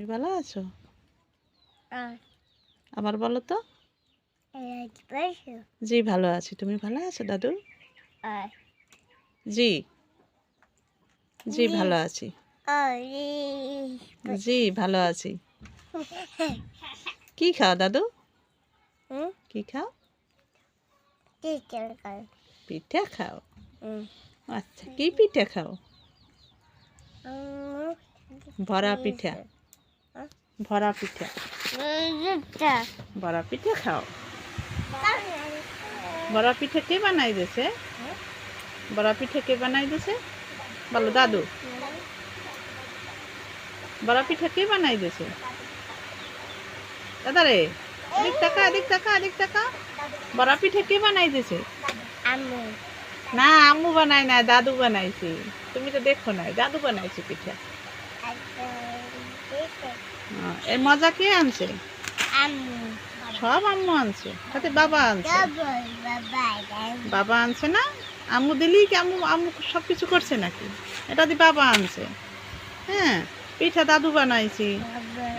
তুমি ভালো আছো? আবার বলো তো। জি ভালো আছি। তুমি ভালো আছো দাদু জি। জি। ভালো আছি। জি ভালো আছি। কি খাও দাদু? কি খাও? পিঠা খাও। আচ্ছা কি পিঠা খাও? ভরা পিঠা। ভরা পিঠা। বড়া পিঠা খাও। বড়া পিঠা কে বানাই দিছে? বড়া পিঠা কে বানাই দিছে? বলো দাদু। বড়া পিঠা কে বানাই দিছে? দাদা রে এদিক টাকা এদিক টাকা এদিক টাকা বড়া পিঠা কে বানাই দিছে? না আম্মু বানাই না দাদু বানাইছি। তুমি তো দেখো নাই দাদু বানাইছে পিঠা। এর মজা কে আনছে? সব আম্মু আনছে। সাথে বাবা আনছে? বাবা আনছে। না? আম্মু দিলেই কি আম্মু আম্মু সব কিছু করছে নাকি? এটা দি বাবা আনছে। হ্যাঁ পিঠা দাদু বানাইছি।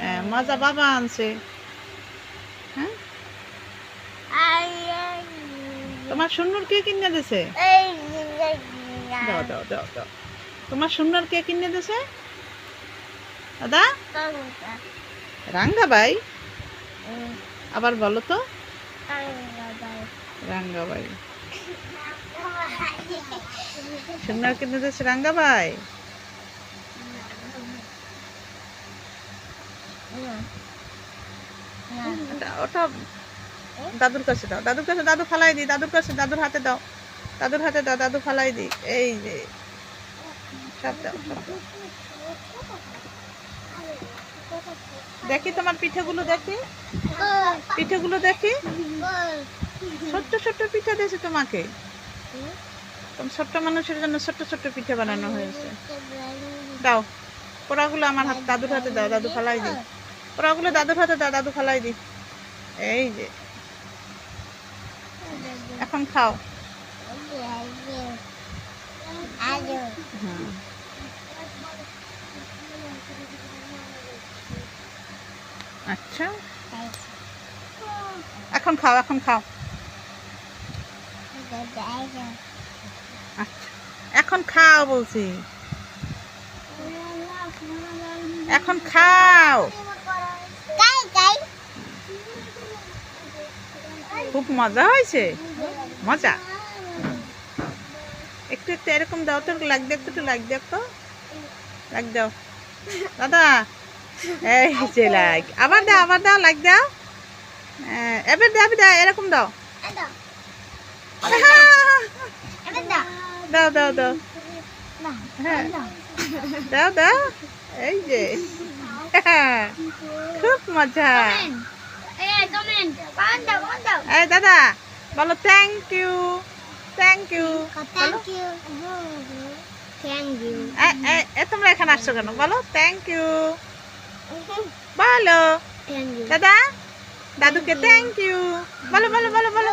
হ্যাঁ, মজা বাবা আনছে। হ্যাঁ? তোমার সুন্নুর কে কিনে দিছে? দাও দাও দাও দাও। তোমার সুন্নুর কে কিনে দিছে? দাদা? রাঙ্গাবাই? আবার বলো তো। রাঙ্গাবাই। সুন্নার কিনে দিছে রাঙ্গাবাই। ওটা দাদুর কাছে দাও। দাদুর কাছে দাদু ফালাই দি, দাদুর কাছে দাদুর হাতে দাও। দাদুর হাতে দাও, দাদু ফালাই দি। এই যে, সব দাও সব দাও। দেখি তোমার পিঠেগুলো দেখি। পিঠেগুলো দেখি। ছোট্ট ছোট্ট পিঠা দিয়েছে তোমাকে। ছোট্ট মানুষের জন্য ছোট্ট ছোট্ট পিঠে বানানো হয়েছে। দাও পোড়াগুলো আমার হাত দাদুর হাতে দাও দাদু ফালাই দি পোড়াগুলো দাদুর হাতে দাও দাদু ফালাই দি এই যে। এখন খাও। হুম। আচ্ছা। এখন খাও এখন খাও। আচ্ছা। এখন খাও বলছি। এখন খাও। খুব মজা হয়েছে? মজা? একটু একটু এরকম দাও তো লাগ দেখতো একটু লাগ দেখতো লাগ দাও। দাদা এই যে লাগ আবার দাও আবার দাও লাগ দাও। হ্যাঁ, এবার দাও দাও এরকম দাও। দাও দাও দাও। হ্যাঁ। দাও দাও। এই যে। খুব মজা। এই দাদা বলো thank you thank you Thank you. Thank you. এ তোমরা এখানে আসছো কেন? বলো থ্যাংক ইউ বলো দাদা দাদুকে থ্যাংক ইউ বলো বলো বলো বলো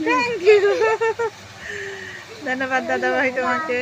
থ্যাংক ইউ ধন্যবাদ দাদা ভাই তোমাকে